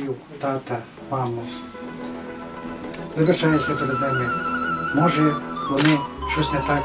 батьків, тата, маму. Вибачаюся перед ними. Може, вони щось не так,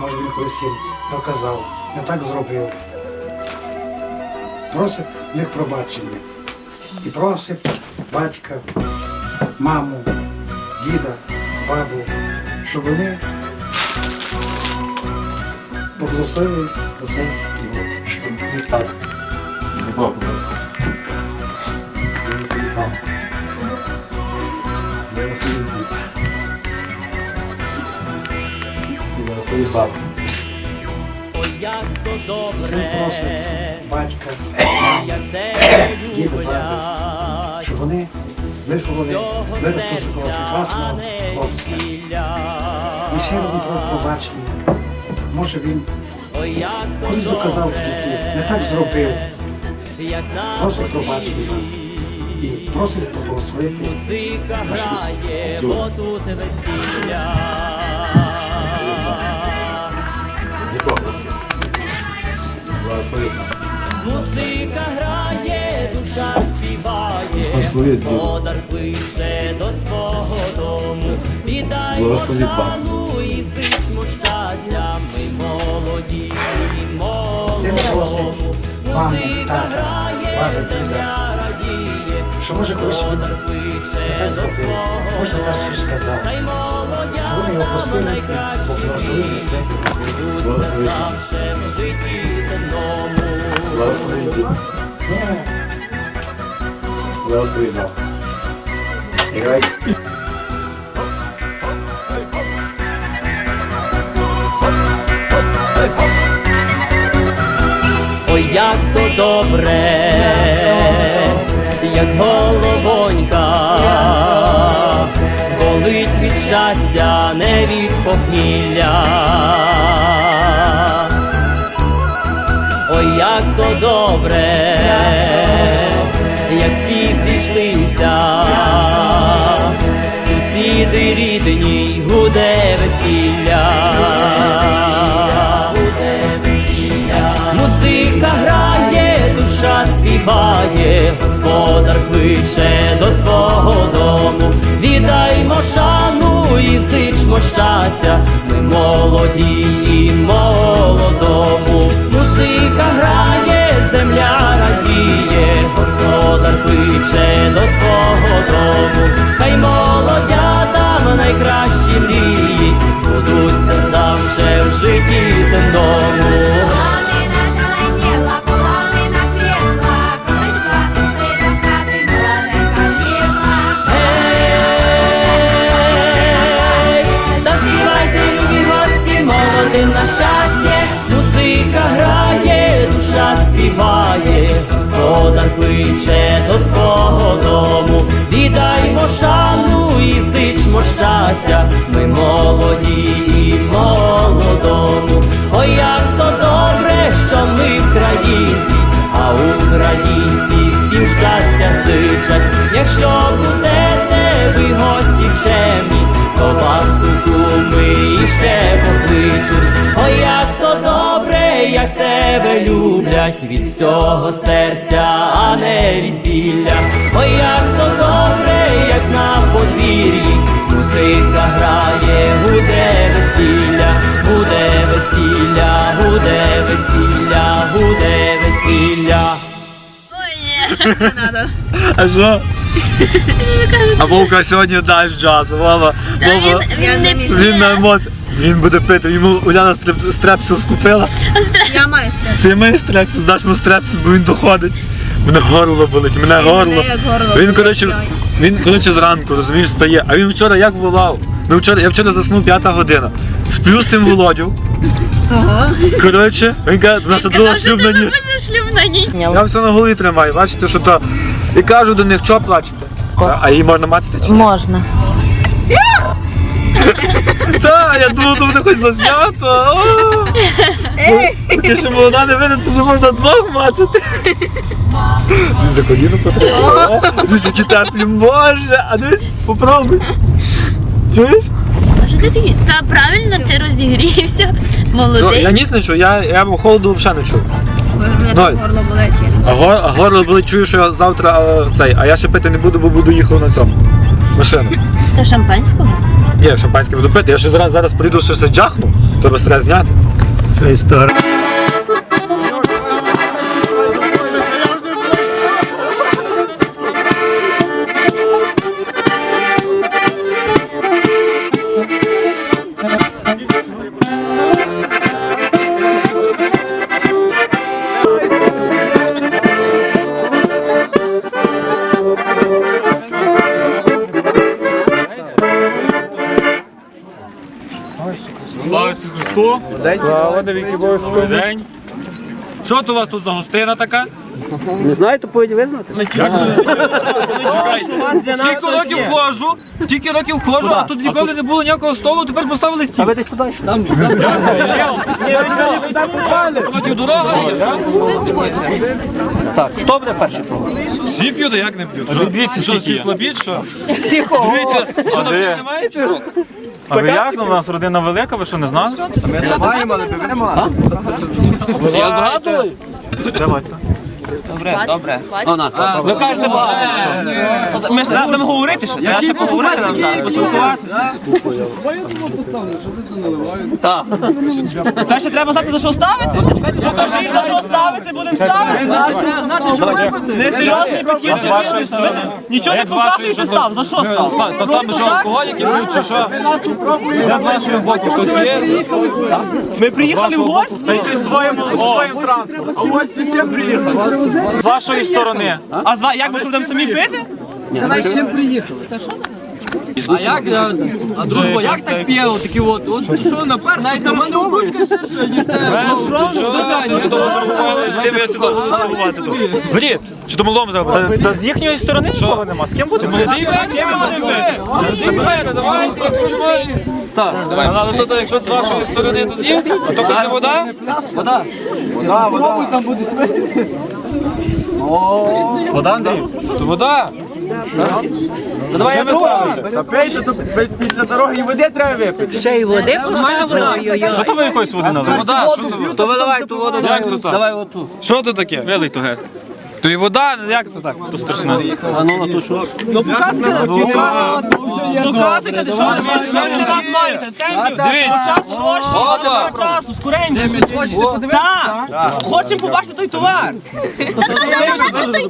може він колись їм доказав, не так зробив. Просить в них пробачення. І просить батька, маму, діда, бабу, щоб вони поблагословили оцей його шлюб. Так. Благослови Бог. Благослови бабу. Ой, як то Син добре, батька, як вони виховали, цього виростили такого. І ще один про пробачення. Може він Ой, колись доказав в житті, не так зробив, як на просить пробачення і просить поблагословити. Музика грає, бо тут весілля. Музика грає, душа співає, Господар пише до свого дому, віддай Бог. і зичмо щастя, ми молоді, і молодому. Музика грає, земля радіє, що може колись він так зробив, може так щось сказав. Щоб вони його простили і поблагословили третій. Благослови. в житті земному. Благослови Благослови Бог. Играй. Ой, як то добре, як головонька, болить від щастя, не від похмілля. Ой, як то добре, як всі зійшлися, сусіди рідні, гуде весілля. Музика грає, душа співає, кличе до свого дому. Віддаймо шану і зичмо щастя, ми молоді і молодому. Господар кличе до свого дому, віддаймо шану і зичмо щастя, ми молоді і молодому. Ой, як то добре, що ми українці, а українці всім щастя зичать, якщо будете ви гості чемні, то вас у куми іще покличуть. Ой, як як тебе люблять від всього серця, а не від зілля. Ой, як то добре, як на подвір'ї, музика грає, гуде весілля, гуде весілля, гуде весілля, гуде весілля. Ой, ні, не надо. А що? А Вовка сьогодні дасть джаз. Вова, Вова, Він не він на емоціях. Він буде пити, йому Уляна стреп- стрепсил скупила. Я маю стрес. Ти маєш стрепсил, даш йому стрепсил, бо він доходить. Мене горло болить, мене горло. як горло Він, болить, коротше, він, коротше, зранку, розумієш, встає. А він вчора як волав? Ну, вчора, я вчора заснув п'ята година. Сплю з тим Володю. Ого. Коротше, він каже, наша друга шлюбна ніч. шлюбна ніч. Я все на голові тримаю, бачите, що то. І кажу до них, що плачете? А, а її можна мацати чи? ні? Можна. Так, я думав, то буде хоч зазнято. Поки що молода не видно, то вже можна двох мацати. Зі за коліно потримала. Дивись, які теплі, може. А дивись, попробуй. Чуєш? А що ти такий? Та правильно ти розігрівся. Що, Молодий. я ніс не чую, я, я холоду взагалі не чую. мене Ноль. там горло болить. А, гор, а горло болить, чую, що я завтра е, цей, а я ще пити не буду, бо буду їхав на цьому. Машину. Та шампанського? Є, шампанське буду пити. Я ще зараз, зараз прийду, ще все джахну, без треба зняти. Слава навіки день! Що то у вас тут за гостина така? Не знаю, то повинні визнати. Скільки років ходжу, скільки років ходжу, а тут ніколи не було ніякого столу, тепер поставили стіл. Ви десь подальше. Дорога є. Так, хто буде перший пробувати? Всі п'ють, а як не п'ють? Дивіться, що всі слабі, що? Дивіться, що на всі не маєте? А ви як? Ну, у нас родина велика, ви що не знали? Я багато. Давайте. Добре, добре. Ви кажете багато. Ми ж будемо говорити ще. Треба ще поговорити нам зараз, поспілкуватися. Так. Перше треба знати, за що ставити. Покажіть, за що ставити, будемо ставити. Несерйозний батьків. Нічого не показуєш, ти став. За що став? То там що алкоголіки будуть, чи що? Я з вашого боку, хтось є? Ми приїхали в гості. Та ще й своєму своїм транспортом. А ось ще приїхали. З вашої сторони. А зва- як ми що будемо самі пити? А як, а, а дружба, як так п'є, такі от, от то що на перс, навіть на мене обручка ширша, ніж те, чи то малому треба? Та, та з їхньої сторони нікого нема. З ким буде? Молодий Давайте, якщо немає. Так, але тут, якщо з вашої сторони тут є, то буде вода? Вода, Андрій? То вода. Давай я другу. Ще й води Ой-ой-ой. Що то ви якоїсь води налили? Вода, що то? То виливай ту воду. Як то так? Давай оту. Що то таке? Вилий то геть. То і вода, як то так? То страшно. А ну, а то що? Ну показуйте, показуйте, що ви що ви для нас маєте. В темпі. Дивіться. Часу гроші, Опа. нема часу, скоренько. Так, хочемо побачити той товар.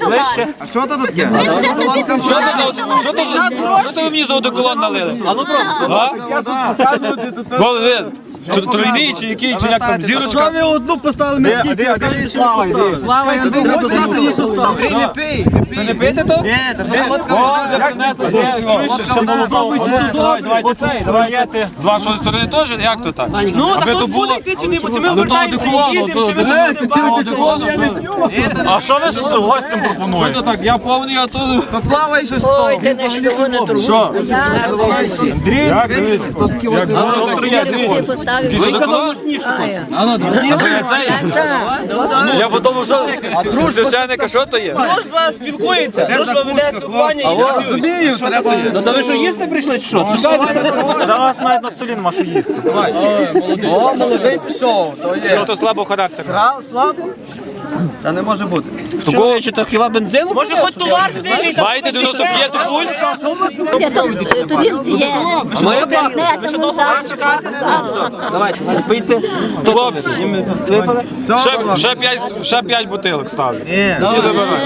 Ближче. Що то за що то що то ви мені за одеколон налили? А ну пробуй. Гол ви. Тр- Тройний чи який, чи як там зірочка? ви одну поставили, ми де, а де ще слава йди? Слава, я треба знати, її состав. Ви не пити то? Ні, то О, вже принесли. Чуєш, ще молоко. Давай, давайте цей, давай я ти. З вашої сторони теж, як то так? Ну, так то хтось буде йти чи не, чи ми вертаємося і їдемо, чи не бачите. одеколону, що? А що ви з гостем пропонуєте? Ну так, я повний, а то... Плавай щось Ой, ти не що не турбуй. Що? Андрій, Як дивись? Як доктор є, Я. Потім вже. Священника, що то є? Дружба спілкується, дружба веде спілкування. і Ну, та ви що їсти прийшли чи що? Та вас навіть на столі нема що їсти. О, молодий пішов, то є. Що то слабо характер. Слабо? Це не може бути. Чого, чи то хіба бензину? Може хоч товар сильний. Маєте 95 пульс? Я там в турілці є. Моя Об'яснетиму зараз. Давайте, пийте. Хлопці, ще, 5, ще 5 бутилок ставлю. Ні. Забирай.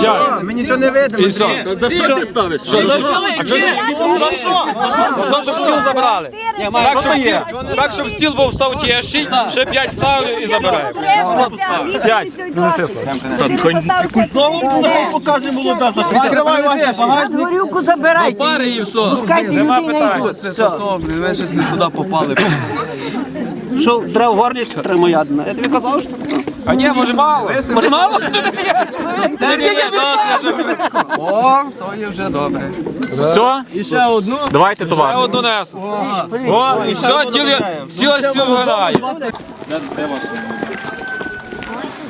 П'ять. Ми нічого не видимо. І все. За що ти ставиш? За що? За що? За що? То, стіл забрали. Так, щоб стіл, так, щоб стіл був став тяжчий, ще 5 ставлю і забираю. П'ять. Якусь нову показує молода. За що? Відкривай Вася багажник. Забирай. Пари і все. Нема питань. Ми щось не туди попали. Що, треба в горлі термоядна? Я тобі казав, що? А ні, може мало. Може мало? Ні, ні, О, то є вже добре. Все? І ще одну. Давайте товар. одну несу. О, і все, тіло,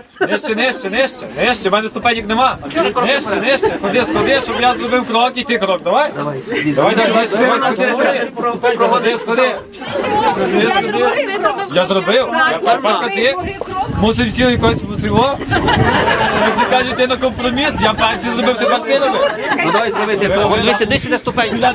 вперед. Нижче, нижче, нижче, нижче, в мене ступенік нема. Нижче, нижче, ходи, сходи, щоб я зробив крок і ти крок, давай. Давай, давай, давай, давай, сходи, сходи. Сходи, сходи. Сходи, сходи. Я зробив. Я тепер ти. Мусив всі якось цього. Як кажуть, ти на компроміс, я перший зробив, тепер ти роби. Ну давай зроби ти. Дивись, іди сюди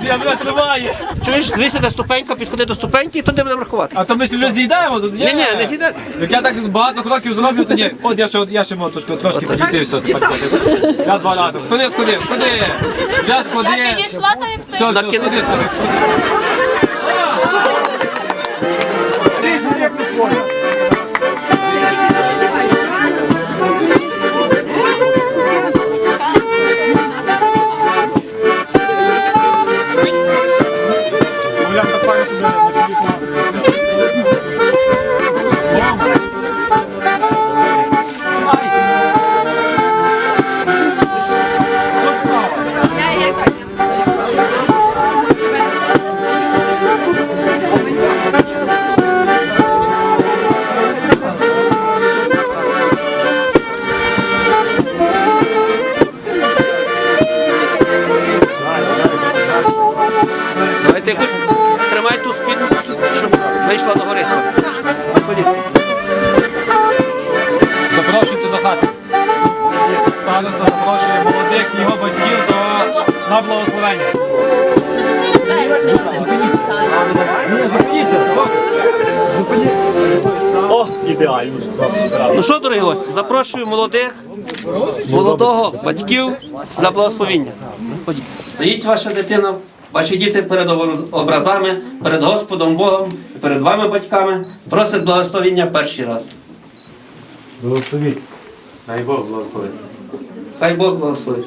я мене тримає. Чуєш, дивись сюди ступенька, підходи до ступеньки і туди будемо рахувати. А то ми вже з'їдаємо тут. Ні, ні, не сідай. Як я так багато кроків зроблю, то ні. От я ще, я ще можу трошки, все. Я два рази. Сходи, сходи, сходи. Вже сходи. Підійшла, та й Все, все, сходи, сходи, сходи. Гуляв так файно I got the doon. Староста запрошує молодих його батьків до на благословення. О, ідеально. Ну що, дорогі гості, запрошую молодих, молодого, батьків на благословіння. Стоїть ваша дитина, ваші діти перед образами, перед Господом Богом, перед вами, батьками, просять благословіння перший раз. Благословіть. Дай Бог благословить. Хай Бог благословить.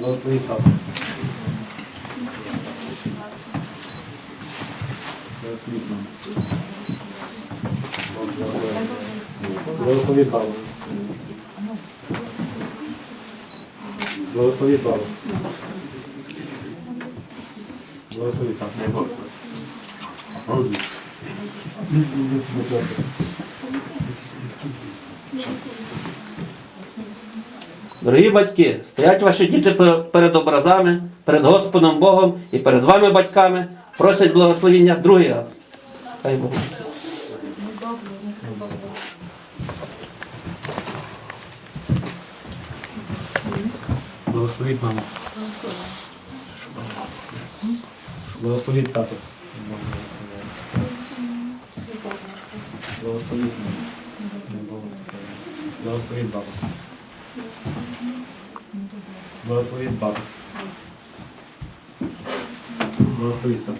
Благословіть так. Благословіть нам. Благословіть Бабу. Благословіть Бабу. Так. Дай Бог. Дорогі батьки, стоять ваші діти перед образами, перед Господом Богом і перед вами, батьками, просять благословіння другий раз. Хай Бог. Благословіть маму. Благословіть тато. Благословіть. Благословіть бабу. Благословіть бабу. Благословіть тато.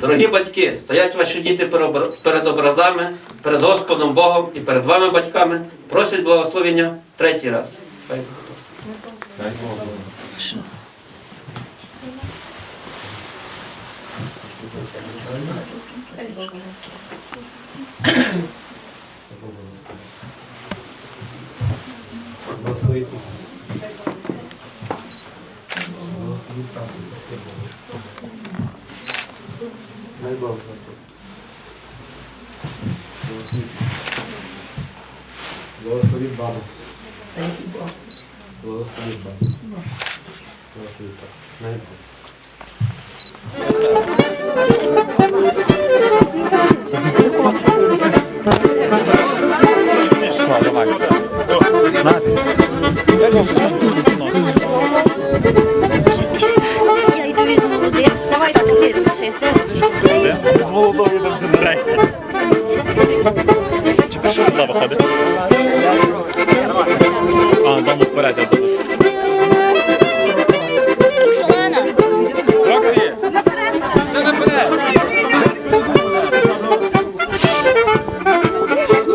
Дорогі батьки, стоять ваші діти перед образами, перед Господом Богом і перед вами, батьками, просять благословення третій раз. Хай Бог. Благословіть. Благословіть тато. Дай Бог Благословіть бабу. Благословіть бабу. Благословіть так. Дай Бог. Пішла,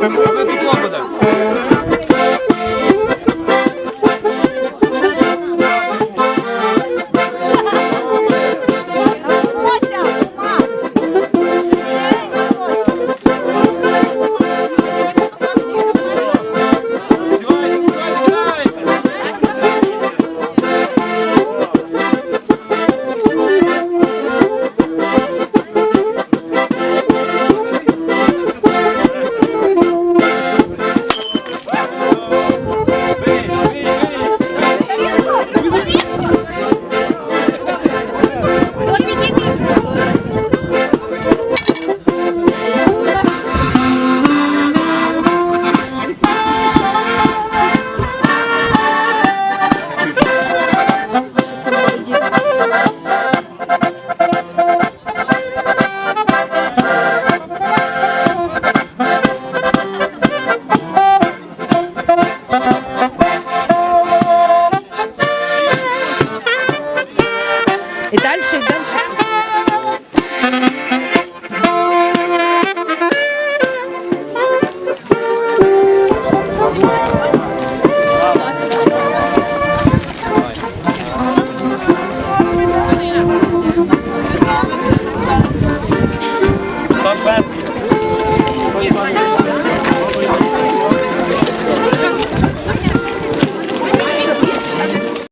Und